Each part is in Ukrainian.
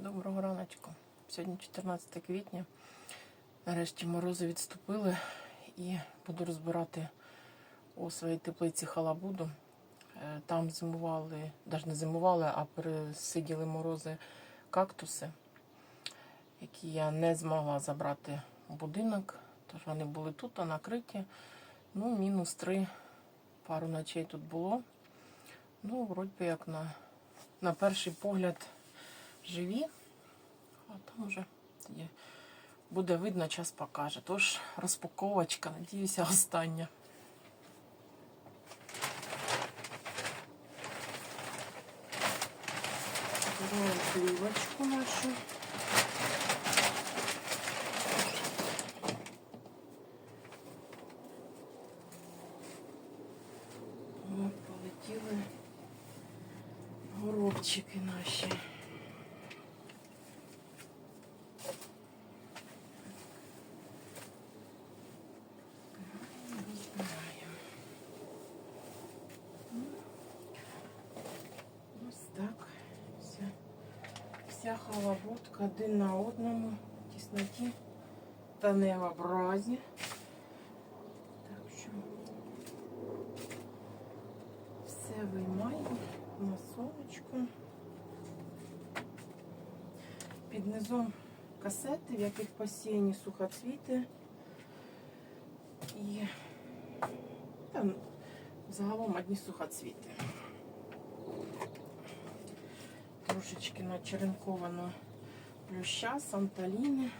Доброго раночку. Сьогодні 14 квітня. Нарешті морози відступили і буду розбирати у своїй теплиці халабуду. Е, Там зимували, навіть не зимували, а пересиділи морози кактуси, які я не змогла забрати в будинок. Тож вони були тут, а накриті. Ну, мінус три. Пару ночей тут було. Ну, вроді як на, на перший погляд живі, а там вже тоді буде видно, час покаже. Тож розпаковочка, надіюся, остання. Плівочку нашу. О, полетіли горобчики наші. Розбираємо. Ось так. Вся, вся халабутка один на одному, в тісноті та не в образі. Так що все виймаємо на сонечко. Під низом касети, в яких посіяні сухоцвіти. І там загалом одні сухоцвіти. Трошечки начеренковано плюща, санталіни.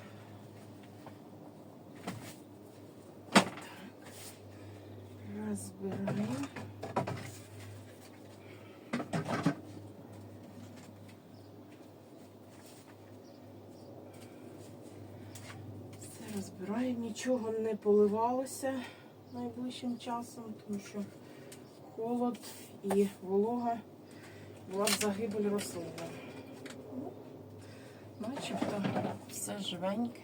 Так. Розбираємо. Все розбираємо, нічого не поливалося найближчим часом, тому що холод і волога була б загибель рослини. Ну, Начебто все живеньке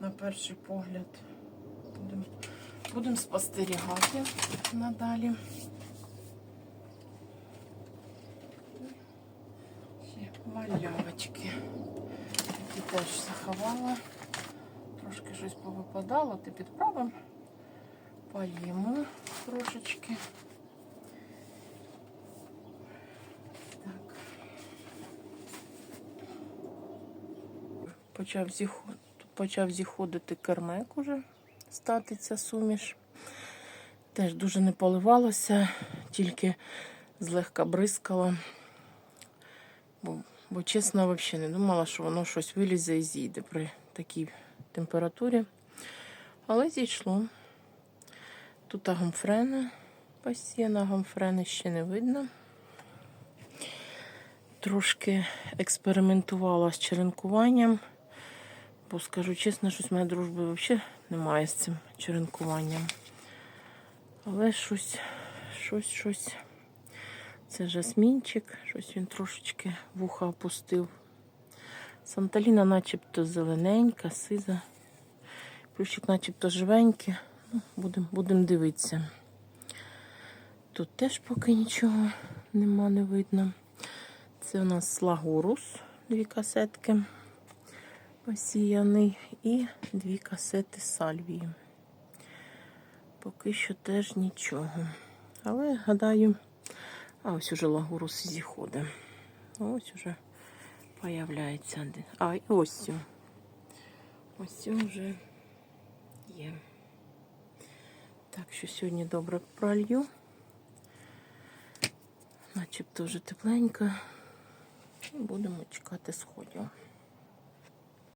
на перший погляд. Будемо будем спостерігати надалі. Ще малявочки. Які теж заховала. Трошки щось повипадало, ти підправимо. Поїмо трошечки. Так. Почав, зіх... Почав зіходити кермек уже, статиться суміш. Теж дуже не поливалося, тільки злегка бризкала. Бо, бо чесно, взагалі не думала, що воно щось вилізе і зійде при такій температурі. Але зійшло. Тут агамфрена посіяна, агамфрени ще не видно. Трошки експериментувала з черенкуванням, бо скажу чесно, щось в мене дружби взагалі немає з цим черенкуванням. Але щось, щось, щось. Це жасмінчик, щось він трошечки вуха опустив. Санталіна начебто зелененька, сиза. Плющик начебто живенький. Ну, Будемо будем дивитися. Тут теж поки нічого нема, не видно. Це у нас лагурус, дві касетки посіяний і дві касети сальвії. Поки що теж нічого. Але гадаю, а ось уже лагурус зіходить. Ось уже появляється. А, і ось. Ось цю вже є. Так що сьогодні добре пролью. Начебто вже тепленько. Будемо чекати сходів.